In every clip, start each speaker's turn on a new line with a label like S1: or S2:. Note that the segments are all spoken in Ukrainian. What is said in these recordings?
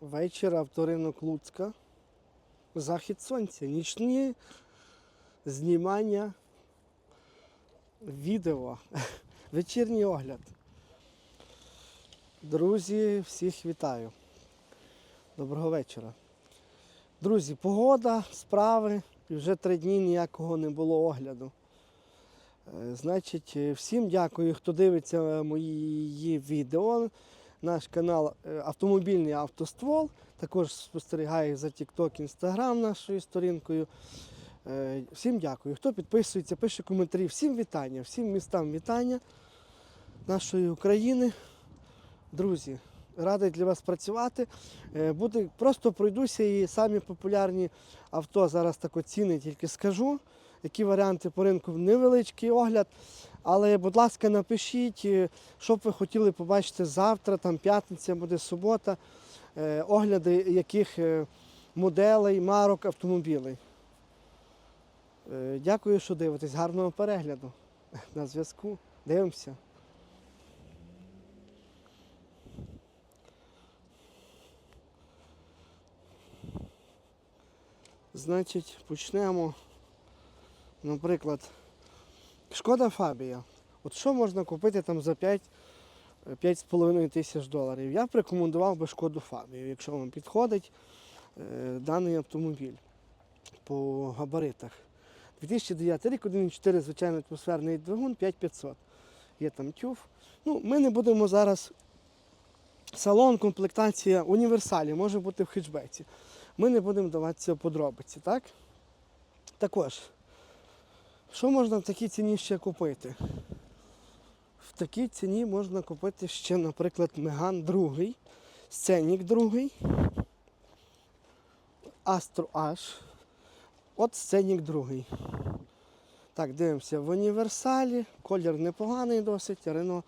S1: Вечір авторинок Луцька. Захід сонця. Нічні знімання відео. Вечірній огляд. Друзі, всіх вітаю. Доброго вечора. Друзі, погода, справи. І вже три дні ніякого не було огляду. Е, Значить, всім дякую, хто дивиться мої відео. Наш канал е, Автомобільний автоствол. Також спостерігає за TikTok, Instagram нашою сторінкою. Е, Всім дякую. Хто підписується, пише коментарі. Всім вітання, всім містам вітання нашої України. Друзі, радий для вас працювати. Е, Буде, просто пройдуся і самі популярні авто зараз так ціни тільки скажу. Які варіанти по ринку невеличкий огляд. Але, будь ласка, напишіть, е, що б ви хотіли побачити завтра, там п'ятниця буде субота, е, огляди яких е, моделей, марок автомобілей. Дякую, що дивитесь. Гарного перегляду. На зв'язку. Дивимося. Значить, почнемо. Наприклад, шкода Фабія. От що можна купити там за 5 5,5 тисяч доларів. Я б рекомендував би шкоду Фабію, якщо вам підходить е, даний автомобіль по габаритах. 2009 рік, 1,4 звичайно атмосферний двигун, 5500. Є там тюф. Ну, ми не будемо зараз. Салон, комплектація універсалі, може бути в хетчбеці. Ми не будемо даватися в подробиці, так? Також, що можна в такій ціні ще купити? В такій ціні можна купити ще, наприклад, Меган другий, Сценік другий, Астро H. От Сценік другий. Так, дивимося в універсалі. Колір непоганий досить. Рено,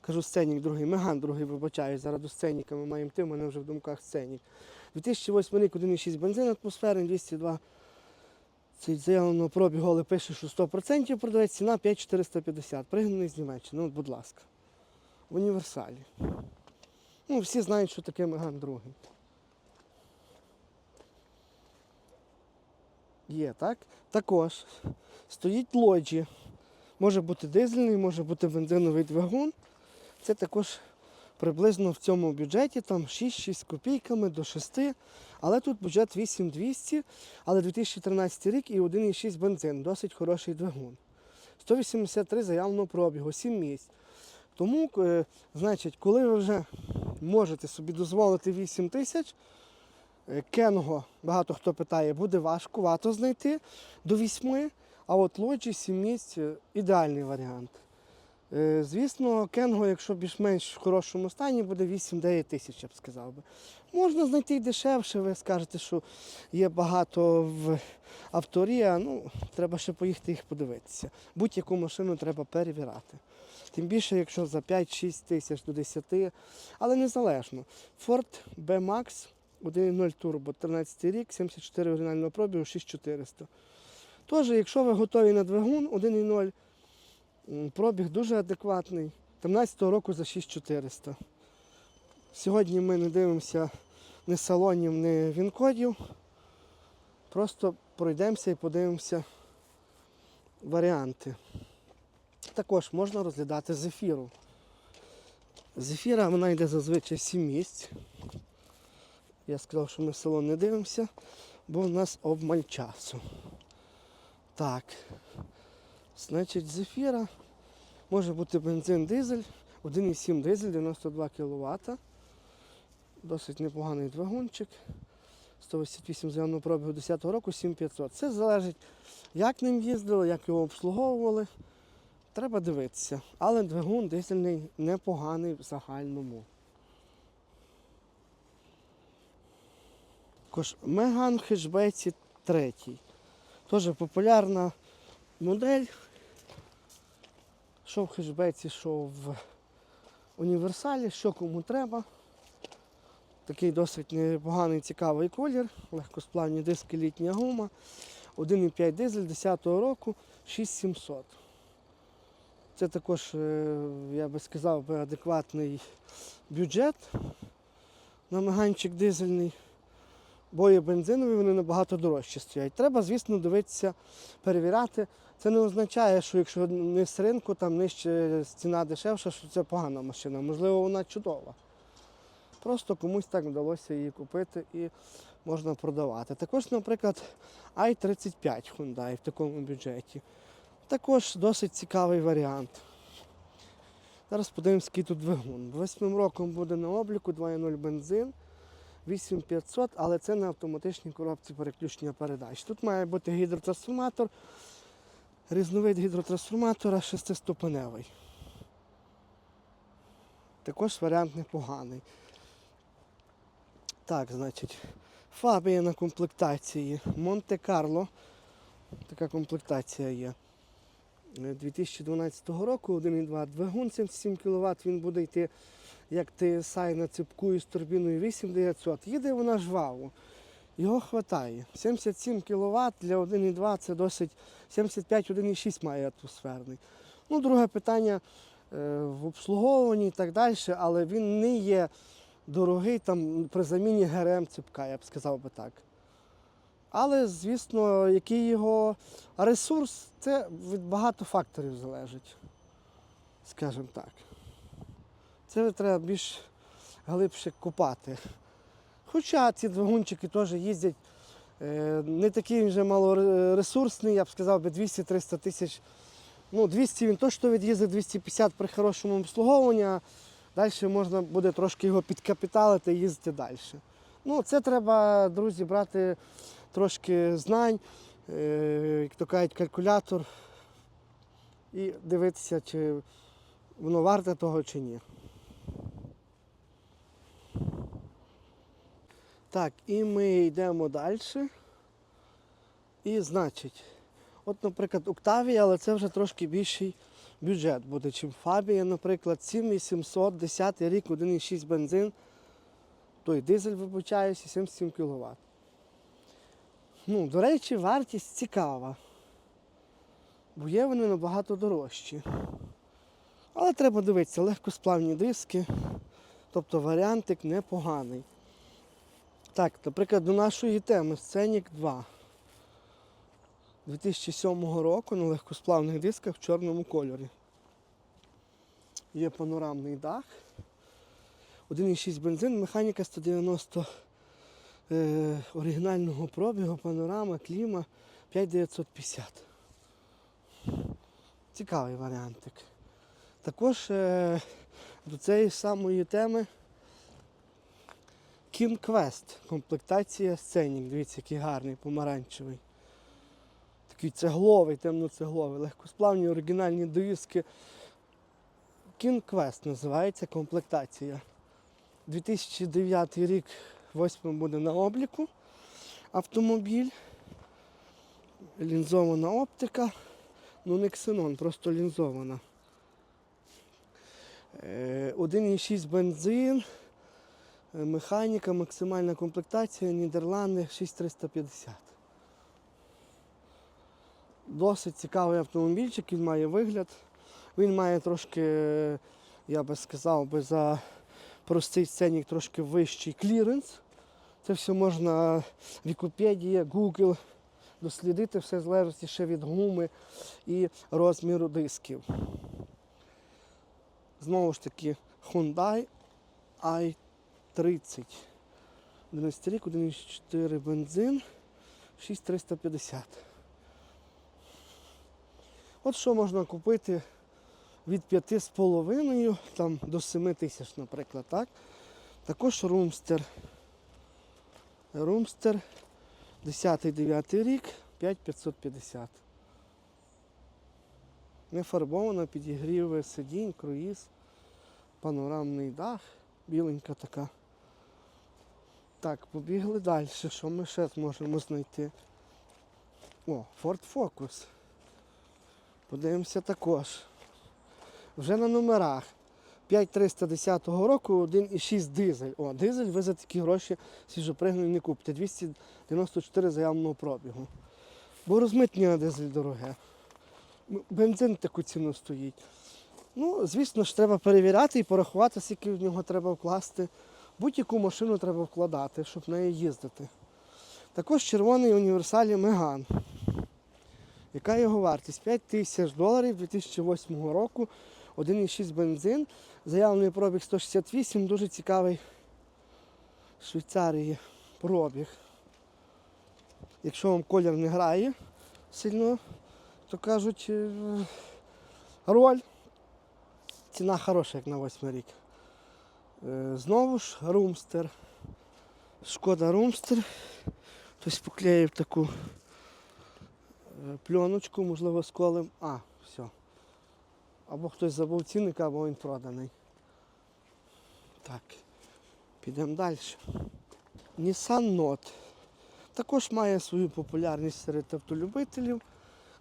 S1: кажу, Сценік другий, Меган другий, вибачаю. Зараз до Сценіка ми маємо йти, у мене вже в думках Сценік. 2008 рік 1,6 бензин атмосферний, 202 цей заявленого пробігу, але пише, що 100% продавець, ціна 5450. Пригнаний з Німеччини, ну, будь ласка. В універсалі. Ну, всі знають, що таке Меган другий. Є, так? Також стоїть лоджі. Може бути дизельний, може бути бензиновий двигун. Це також приблизно в цьому бюджеті, там 6-6 копійками до 6. Але тут бюджет 8200, але 2013 рік і 1,6 бензин, досить хороший двигун. 183 заявленого пробігу, 7 місць. Тому, е, значить, коли ви вже можете собі дозволити 8 тисяч, е, Кенго, багато хто питає, буде важкувато знайти до 8, а от лоджі 7 місць е, ідеальний варіант. Е, Звісно, Кенго, якщо більш-менш в хорошому стані, буде 8-9 тисяч, я б сказав би. Можна знайти і дешевше, ви скажете, що є багато в авторія, ну, треба ще поїхати їх подивитися. Будь-яку машину треба перевіряти. Тим більше, якщо за 5-6 тисяч до 10, але незалежно. Ford B-Max 1.0 Turbo, 13 рік, 74 оригінального пробігу, 6400. Тож, якщо ви готові на двигун 1.0, М, Пробіг дуже адекватний. 13-го року за 6400. Сьогодні ми не дивимося ні салонів, ні вінкодів. Просто пройдемося і подивимося варіанти. Також можна розглядати зефіру. Зефіра вона йде зазвичай 7 місць. Я сказав, що ми салон не дивимося, бо в нас обмаль часу. Так. Значить, зефіра може бути бензин дизель, 1,7 дизель, 92 кВт. Досить непоганий двигунчик. 188 заявного пробігу 10 року, 7500. Це залежить, як ним їздили, як його обслуговували. Треба дивитися. Але двигун дизельний непоганий в загальному. Меган хетчбеці третій. Теж популярна модель. Що в хешбеці, що в універсалі, що кому треба. Такий досить непоганий цікавий колір, легкосплавні диски, літня гума. 1,5 дизель 10-го року 6700. Це також, е, я би сказав, адекватний бюджет. на меганчик дизельний. Бо є бензинові, вони набагато дорожчі стоять. Треба, звісно, дивитися, перевіряти. Це не означає, що якщо не з ринку, там нижче ціна дешевша, що це погана машина. Можливо, вона чудова. Просто комусь так вдалося її купити і можна продавати. Також, наприклад, i35 Hyundai в такому бюджеті. Також досить цікавий варіант. Зараз подивимось, який тут двигун. Восьмим роком буде на обліку 2.0 бензин, 8500, але це на автоматичній коробці переключення передач. Тут має бути гідротрансформатор, різновид гідротрансформатора шестиступеневий. Також варіант непоганий. Так, значить, Фабія на комплектації. Монте-Карло. Така комплектація є. Е, 2012 року 1,2 двигун 77 кВт, він буде йти як TSI на ципку із турбіною 8900. Їде вона жваво. Його вистачає. 77 кВт для 1,2 це досить 75 1,6 має атмосферний. Ну, друге питання е, в обслуговуванні і так далі, але він не є дорогий там при заміні ГРМ ципка, я б сказав би так. Але, звісно, який його ресурс, це від багато факторів залежить, скажімо так. Це треба більш глибше копати. Хоча ці двигунчики теж їздять е, не такий вже малоресурсний, я б сказав би 200-300 тисяч. Ну, 200 він точно від'їздить, 250 при хорошому обслуговуванні, далі можна буде трошки його підкапіталити і їздити далі. Ну, це треба, друзі, брати трошки знань, е, як то кажуть, калькулятор і дивитися, чи воно варте того чи ні. Так, і ми йдемо далі. І значить, от, наприклад, Октавія, але це вже трошки більший бюджет буде, чим Фабія, наприклад, 7800, 10 рік, 1,6 бензин, той дизель вибачаюся, 77 кВт. Ну, до речі, вартість цікава. Бо є вони набагато дорожчі. Але треба дивитися, легкосплавні диски, тобто варіантик непоганий. Так, наприклад, до нашої теми Сценік 2 2007 року на легкосплавних дисках в чорному кольорі. Є панорамний дах. 1,6 бензин, механіка 190 е, оригінального пробігу, панорама, кліма 5950. Цікавий варіантик. Також е, до цієї самої теми Quest, комплектація сценік. Дивіться, який гарний, помаранчевий. Такий цегловий, темно-цегловий, легкосплавні оригінальні. King Quest називається комплектація. 2009 рік, 8 буде на обліку автомобіль. Лінзована оптика. Ну не ксенон, просто лінзована. Е, 1,6 бензин. Е, Механіка, максимальна комплектація, Нідерланди 6350. Досить цікавий автомобільчик, він має вигляд. Він має трошки, я би сказав, би за простий сценік трошки вищий кліренс. Це все можна Вікіпедія, Google дослідити, все залежить ще від гуми і розміру дисків. Знову ж таки, Hyundai i30. 11 рік, 1,4 бензин, 6350. От що можна купити від 5,5 там, до 7 тисяч, наприклад. так? Також румстер. Румстер 10-9 рік, 5550. Не фарбована, підігрів сидінь, круїз, панорамний дах, біленька така. Так, побігли далі. Що ми ще зможемо знайти? О, Ford Focus. Подивимося також. Вже на номерах. 5310 року 1,6 дизель. О, дизель ви за такі гроші свіжопригнаний не купите. 294 заявного пробігу. Бо розмитнення дизель дороге. Бензин таку ціну стоїть. Ну, звісно ж, треба перевіряти і порахувати, скільки в нього треба вкласти Будь-яку машину треба вкладати, щоб в неї їздити. Також червоний універсалі Меган. Яка його вартість? 5 тисяч доларів 2008 року. 1,6 бензин. Заявлений пробіг 168, дуже цікавий в Швейцарії пробіг. Якщо вам колір не грає сильно, то кажуть, е, роль. Ціна хороша, як на 8 рік. Е, Знову ж румстер. Шкода румстер. Хтось поклеїв таку е, пленочку, можливо, з колем. А, все. Або хтось забув цінник, або він проданий. Так, підемо далі. Nissan Note. Також має свою популярність серед автолюбителів.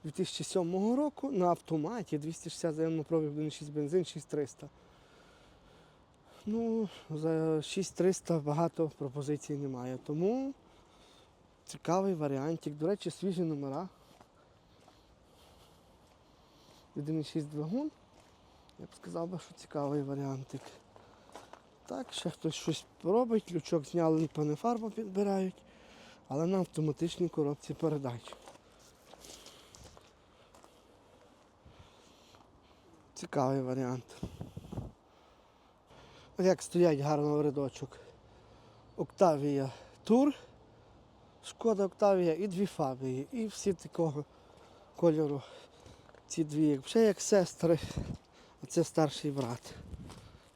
S1: 2007 року на автоматі 260 заявно пробіг 1,6 бензин 6300. Ну, за 6300 багато пропозицій немає. Тому цікавий варіантик. До речі, свіжі номера. 1,6 двигун. Я б сказав би, що цікавий варіантик. Так, ще хтось щось робить, лючок зняли, пане фарбу підбирають, але на автоматичній коробці передач. Цікавий варіант. Як стоять гарно в рядочок. Октавія Тур, Шкода Октавія і дві фабії. І всі такого кольору. Ці дві вже як сестри, а це старший брат.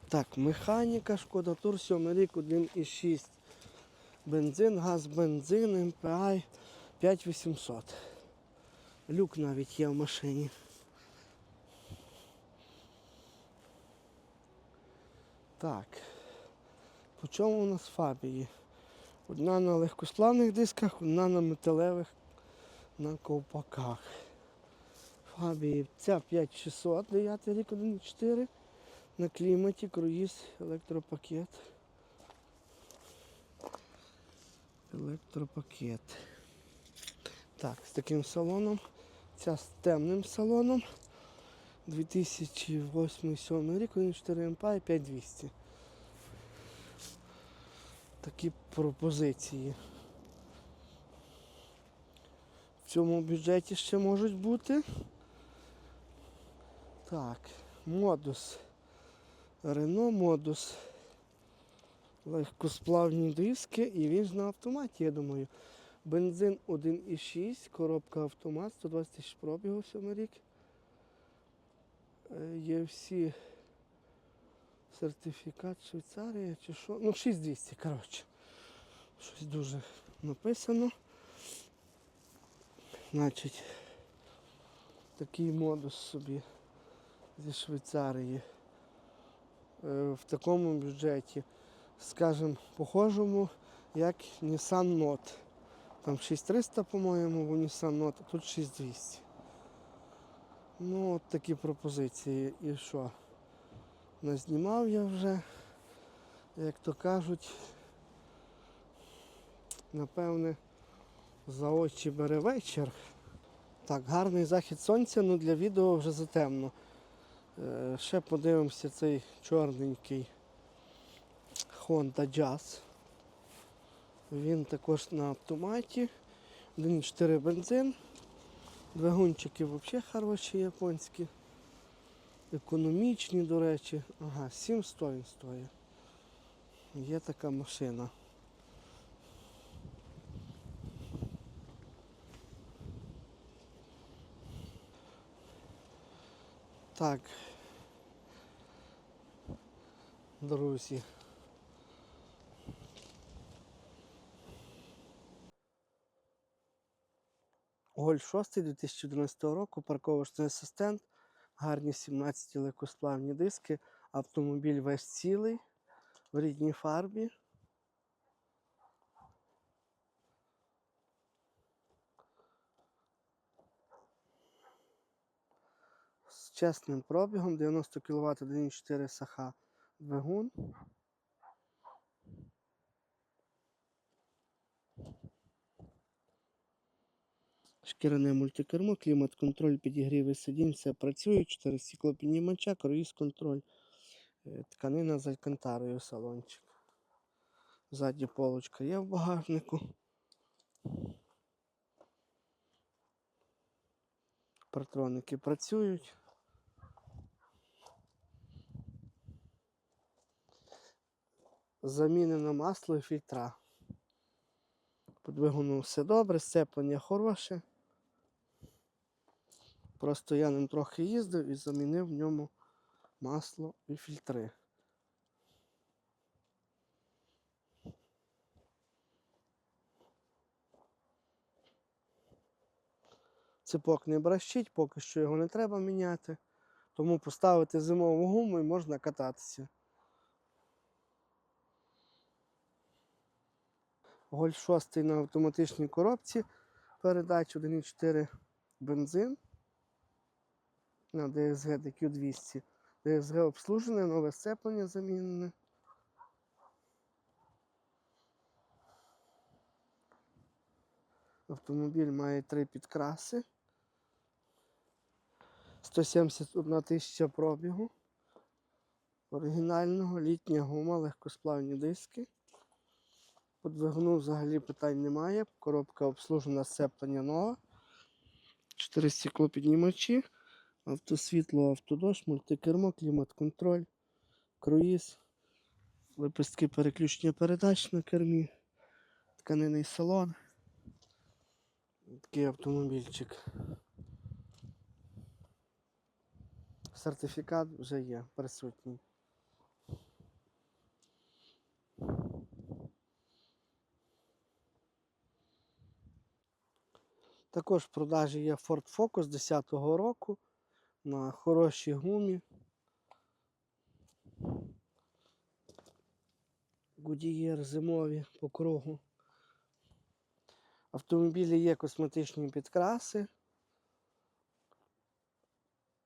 S1: Так, механіка, шкода Тур, 7 рік, 1,6. Бензин, газ, бензин, MPI 5800. Люк навіть є в машині. Так. По чому у нас фабії? Одна на легкосплавних дисках, одна на металевих на ковпаках. Фабії. Ця 5600, 9 рік, 1,4. На кліматі, круїз, електропакет. Електропакет. Так, з таким салоном. Ця з темним салоном. 2008-2007 рік, 1,4 МПА і 5200. Такі пропозиції. В цьому бюджеті ще можуть бути. Так, модус. Рено модус. Легкосплавні диски і він ж на автоматі, я думаю. Бензин 1,6, коробка автомат, 120 тисяч пробігу 7 рік. Е, Є всі сертифікат Швейцарія чи що. Ну, 6200, коротше. Щось дуже написано. Значить, такий модус собі зі Швейцарії. Е, В такому бюджеті, скажімо, похожому, як Nissan Note. Там 6300, по-моєму, в Nissan Note, а тут 6200. Ну, от такі пропозиції. І що? Назнімав я вже, як то кажуть, напевне, за очі бере вечір. Так, гарний захід сонця, ну для відео вже затемно. Е, ще подивимося цей чорненький Honda Jazz. Він також на автоматі. 1,4 бензин. Двигунчики взагалі хороші японські. Економічні, до речі. Ага, 700 він стоїть. Є така машина. Так. Друзі. Голь 6 2011 року, парковочний асистент, гарні 17 легкосплавні диски, автомобіль весь цілий, в рідній фарбі. З чесним пробігом 90 кВт 1,4 саха двигун. Шкіряне мультикермо, клімат-контроль, підігріви сидінь, все працює, 4 стеклопіднімача, круїз контроль, Е, тканина з алькантарою салончик. Задня полочка є в багажнику. Партроники працюють. Замінено масло і фільтра. По все добре, сцеплення хороше. Просто я ним трохи їздив і замінив в ньому масло і фільтри. Ципок не бращить, поки що його не треба міняти. Тому поставити зимову гуму і можна кататися. Гольф 6 на автоматичній коробці. Передач 1.4 бензин на DSG DQ200. DSG обслужене, нове сцеплення замінене. Автомобіль має три підкраси. 171 тисяча пробігу. Оригінального, літня гума, легкосплавні диски. По взагалі питань немає. Коробка обслужена сцеплення нове. 4 стеклопіднімачі, автосвітло, автодощ, мультикермо, клімат-контроль, круїз, лепестки переключення передач на кермі, тканинний салон. Такий автомобільчик. Сертифікат вже є присутній. Також в продажі є Ford Focus 10-го року на хорошій гумі. Гудієр зимові по кругу. Автомобілі є косметичні підкраси.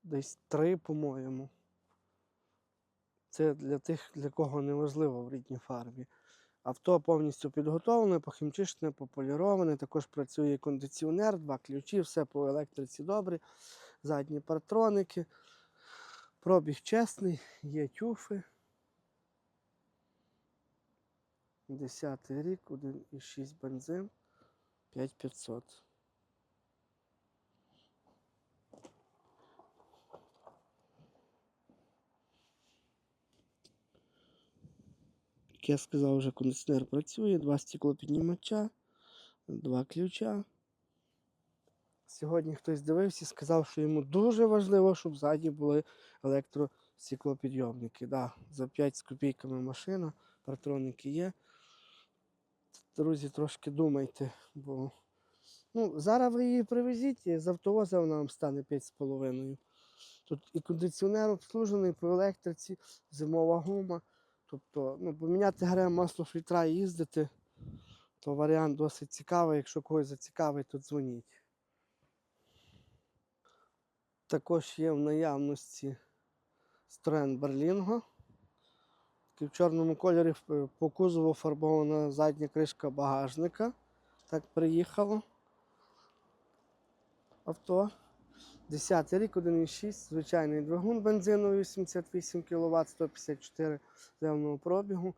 S1: Десь три, по-моєму. Це для тих, для кого не важливо в рідній фарбі. Авто повністю підготовлене, похімчищене, пополіроване. Також працює кондиціонер, два ключі, все по електриці добре. Задні партроники. Пробіг чесний, є тюфи. 10 рік, 1,6 бензин, 5500. Як я сказав, вже кондиціонер працює, два стеклопіднімача, два ключа. Сьогодні хтось дивився і сказав, що йому дуже важливо, щоб ззаді були електростеклопідйомники. Да, за 5 з копійками машина, партроники є. Друзі, трошки думайте, бо ну, зараз ви її привезіть, з автовоза вона вам стане 5,5. Тут і кондиціонер обслужений по електриці, зимова гума. Тобто, ну, поміняти грем масло фільтра і їздити, то варіант досить цікавий. Якщо когось зацікавить, то дзвоніть. Також є в наявності Berlingo. Такий в чорному кольорі е, по кузову фарбована задня кришка багажника. Так приїхало авто. 10 рік, 1,6, звичайний двигун бензиновий 88 кВт, 154 земного пробігу.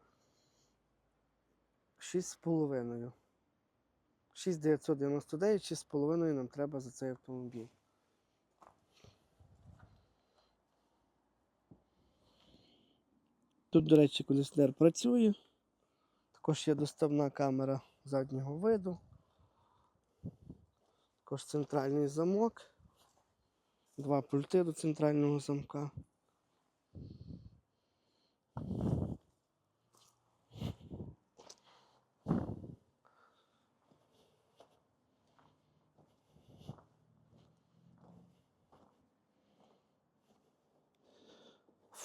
S1: 6,5. 6,999, 6,5 нам треба за цей автомобіль. Тут, до речі, кондиціонер працює. Також є доставна камера заднього виду. Також центральний замок. Два пульти до центрального замка.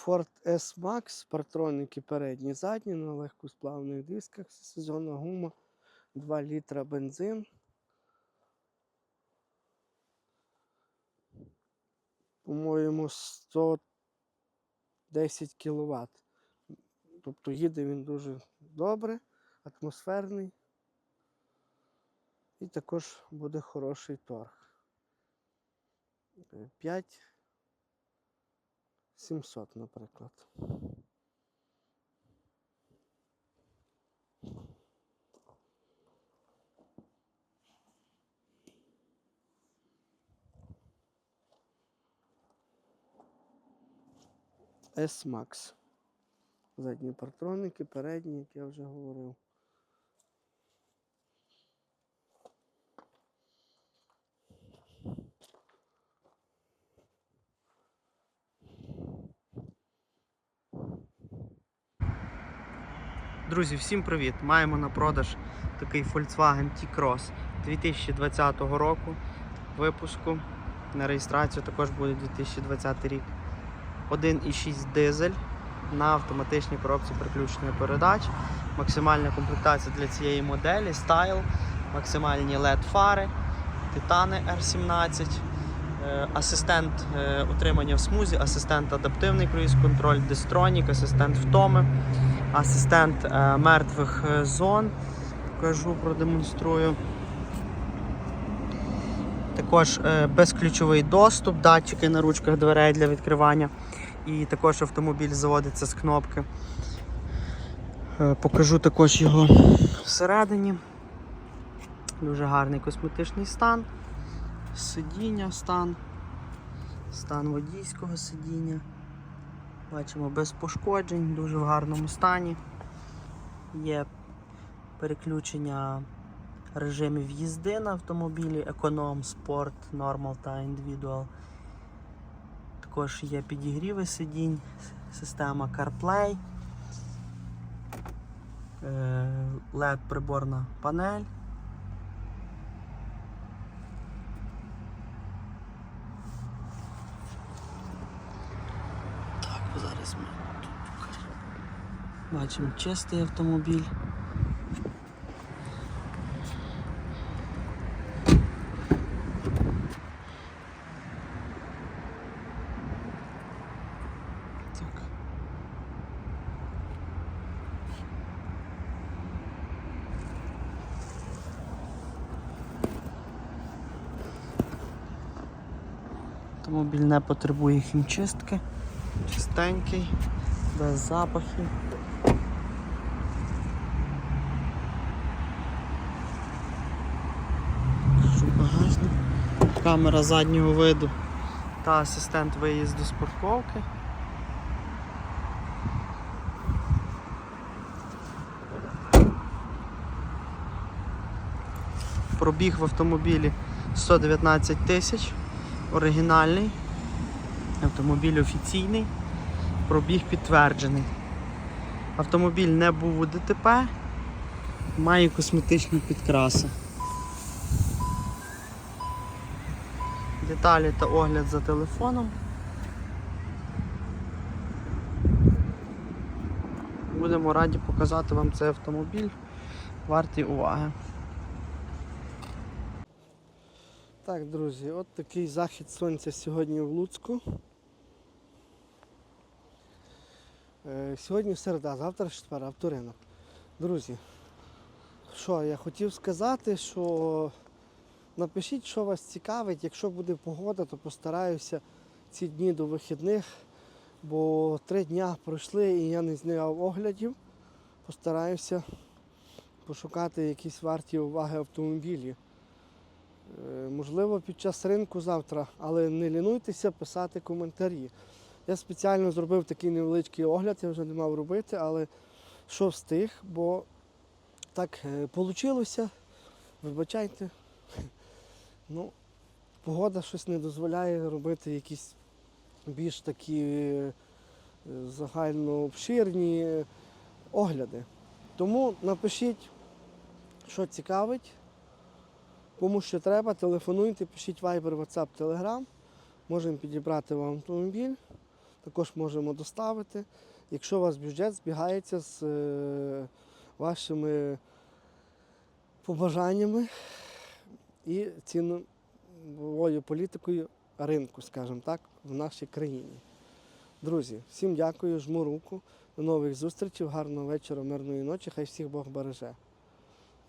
S1: Ford S-Max, партроники передні задні на легкосплавних дисках, сезонна гума, 2 літра бензин. По-моєму, 110 кВт. Тобто їде він дуже добре, атмосферний. І також буде хороший торг. 5 700, наприклад. S-Max. Задні партроники, передні, як я вже говорив.
S2: Друзі, всім привіт! Маємо на продаж такий Volkswagen T-Cross 2020 року випуску. На реєстрацію також буде 2020 рік. 1,6 дизель на автоматичній коробці приключеної передач. Максимальна комплектація для цієї моделі Style, максимальні LED-фари, Титани R17, е, асистент е, утримання в смузі, асистент адаптивний круїз-контроль, Destronік, асистент втоми асистент е, мертвих е, зон. Покажу, продемонструю. Також е, безключовий доступ, датчики на ручках дверей для відкривання. І також автомобіль заводиться з кнопки. Покажу також його всередині. Дуже гарний косметичний стан, сидіння стан, стан водійського сидіння. Бачимо без пошкоджень, дуже в гарному стані. Є переключення режимів їзди на автомобілі, економ, спорт, нормал та індивідуал. Також є підігріви сидінь, система CarPlay, LED приборна панель. Так, зараз ми тут покажемо. Бачимо чистий автомобіль. Автомобіль не потребує хімчистки. Чистенький, без запахів. Що багажник. Камера заднього виду та асистент виїзду з парковки. Пробіг в автомобілі 119 тисяч, оригінальний. Автомобіль офіційний, пробіг підтверджений. Автомобіль не був у ДТП, має косметичні підкраси. Деталі та огляд за телефоном. Будемо раді показати вам цей автомобіль. Вартий уваги.
S1: Так, друзі, от такий захід сонця сьогодні в Луцьку. Е, Сьогодні середа, завтра четвер, авторинок. Друзі, що я хотів сказати, що напишіть, що вас цікавить. Якщо буде погода, то постараюся ці дні до вихідних, бо три дня пройшли і я не зняв оглядів. Постараюся пошукати якісь варті уваги автомобілі. Е, Можливо, під час ринку завтра, але не лінуйтеся писати коментарі. Я спеціально зробив такий невеличкий огляд, я вже не мав робити, але що встиг, бо так вийшло. Вибачайте. Ну, погода щось не дозволяє робити якісь більш такі е, загально обширні огляди. Тому напишіть, що цікавить. Кому що треба, телефонуйте, пишіть Viber, WhatsApp, Telegram. Можемо підібрати вам автомобіль, також можемо доставити. Якщо у вас бюджет збігається з е, вашими побажаннями і ціновою політикою ринку, скажімо так, в нашій країні. Друзі, всім дякую, жму руку. До нових зустрічей, гарного вечора, мирної ночі. Хай всіх Бог береже.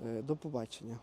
S1: Е, До побачення.